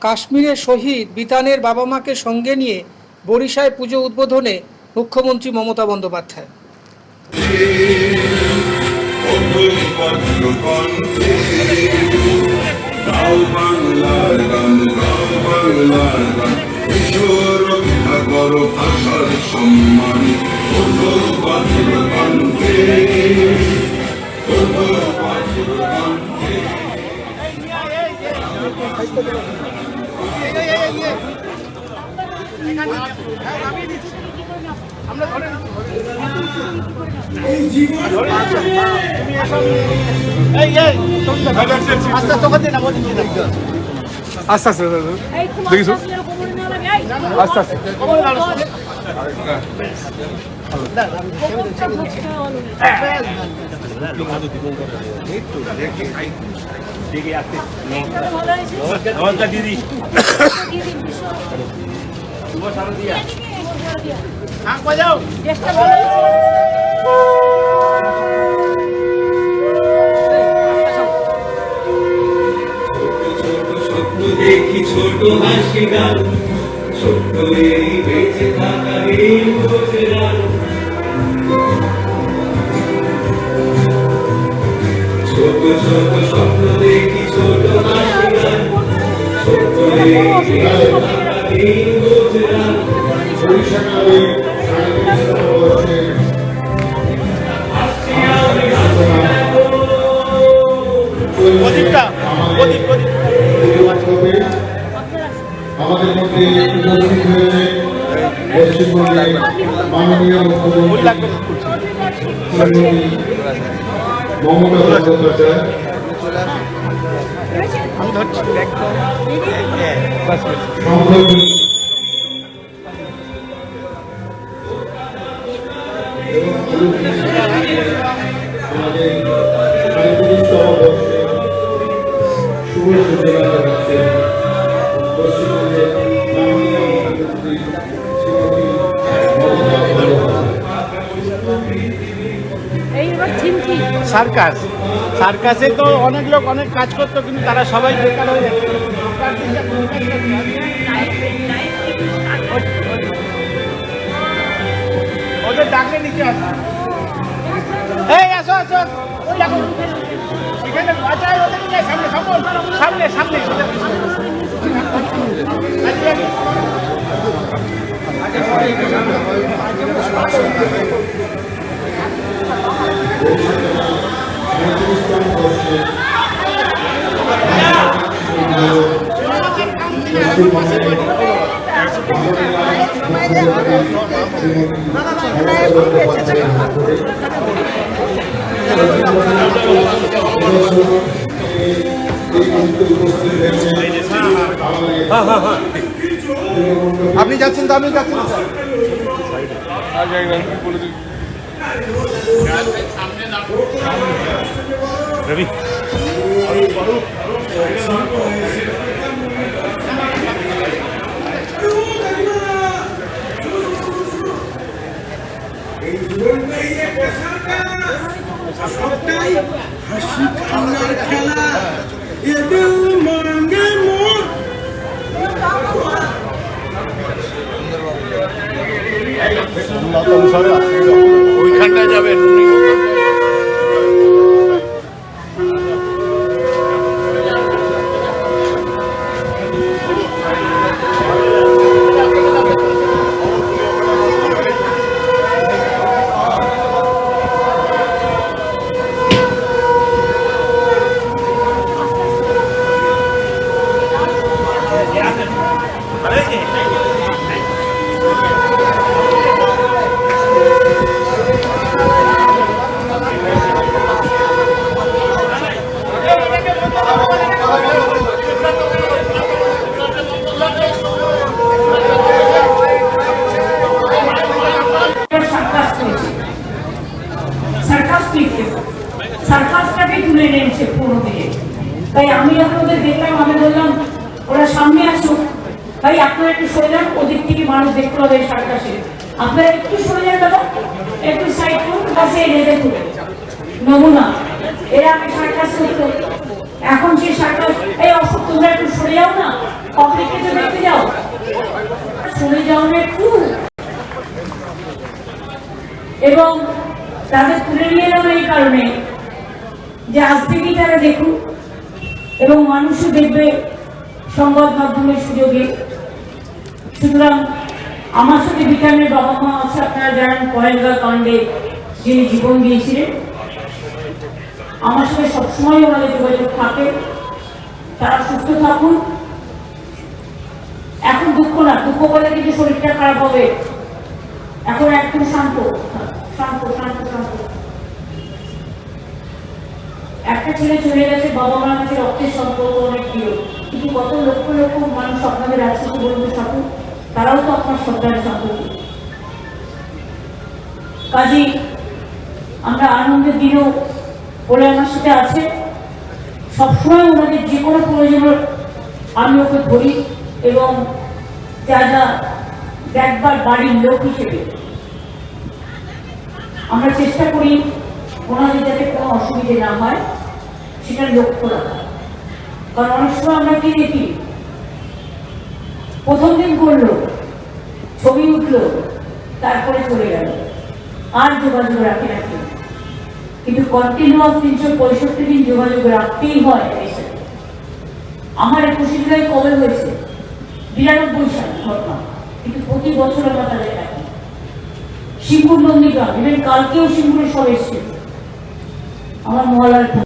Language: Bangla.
কাশ্মীরে শহীদ বিতানের বাবা মাকে সঙ্গে নিয়ে বরিশায় পুজো উদ্বোধনে মুখ্যমন্ত্রী মমতা বন্দ্যোপাধ্যায়। সম্মান আস্তে আস্তে দেখিস আস্তে। আস্তে নমস্কার দেখি ছোট হাসি গান ছোট্ট এই বেঁচে থাকা এই বছরান ছোট ছোট স্বপ্ন দেখি ছোট প্রদীপ। আমাদের মধ্যে উপস্থিত হয়েছে পশ্চিমবঙ্গের মাননীয় মুখ্যমন্ত্রী মমতা বন্দ্যোপাধ্যায় সম্প্রতি এবং আমাদের সাঁত্রিশতম সার্কাস। সার্কাসে তো অনেক লোক, অনেক কাজ করতো, কিন্তু তারা সবাই বেকার হয়ে যাচ্ছে। ওদের ডাকলে নিচে আসো। এই, আসো আসো। এখানে বাঁচায় ওদের সামনে সামনে সামনে সামনে। আপনি যাচ্ছেন তো আমি যাচ্ছেন স্যার আগে একবার বলে দিই রবি সবটাই হাসি খাওয়ার খেলা এদের মাঙ্গে মোর ওইখানটায় ওরা সামনে আসুক ভাই, আপনারা একটু সরে যান, ওদিক থেকে মানুষ দেখতে হবে সার্কাসে আপনারা একটু সরে যান দাদা, একটু সাইড করুন, পাশে এনে দেখুন। নমুনা এরা আগে সার্কাস করতো এখন সেই সার্কাস এই অশোক, তোমরা একটু সরে যাও না পাবলিককে তো দেখতে যাও। শুনে যাও না একটু। এবং তাদের তুলে নিয়ে এলাম এই কারণে যে আজ থেকেই তারা দেখুন এবং মানুষও দেখবে সংবাদ মাধ্যমের সুযোগে। সুতরাং আমার সাথে বিজ্ঞানের বাবা মা আছে, আপনারা জানেন পয়েলগা কাণ্ডে যিনি জীবন দিয়েছিলেন। আমার সাথে সবসময় ওনাদের যোগাযোগ থাকে, তারা সুস্থ থাকুন। এখন দুঃখ না, দুঃখ বলে কিন্তু শরীরটা খারাপ হবে। এখন একদম শান্ত শান্ত শান্ত শান্ত। একটা ছেলে চলে গেছে বাবা মার কাছে রক্তের সম্পর্ক অনেক প্রিয় কিন্তু কত লক্ষ লক্ষ মানুষ আপনাদের আছে কি বলুন তারাও তো আপনার সন্তানের সম্পর্কে কাজী আমরা আনন্দের দিনেও বলে আমার সাথে আছে, সবসময় ওনাদের যে কোনো প্রয়োজন আমি ওকে ধরি এবং যা যা দেখবার বাড়ির লোক হিসেবে আমরা চেষ্টা করি ওনাদের যাতে কোনো অসুবিধে না হয়, সেটা লক্ষ্য রাখা। কারণ অনেক সময় আমরা কি দেখি? প্রথম দিন করল ছবি উঠল, তারপরে চলে গেল। আর যোগাযোগ রাখে না। কিন্তু কন্টিনিউয়াস তিনশো পঁয়ষট্টি দিন যোগাযোগ রাখতেই হয়। আমার একুশে জুলাই কবে হয়েছে। বিরানব্বই সাল ঘটনা। কিন্তু প্রতি বছর আমরা তাদের ডাকি সিঙ্গুর নন্দীগ্রাম ইভেন কালকেও সিঙ্গুরে সব এসছে। আমার মহালয়ার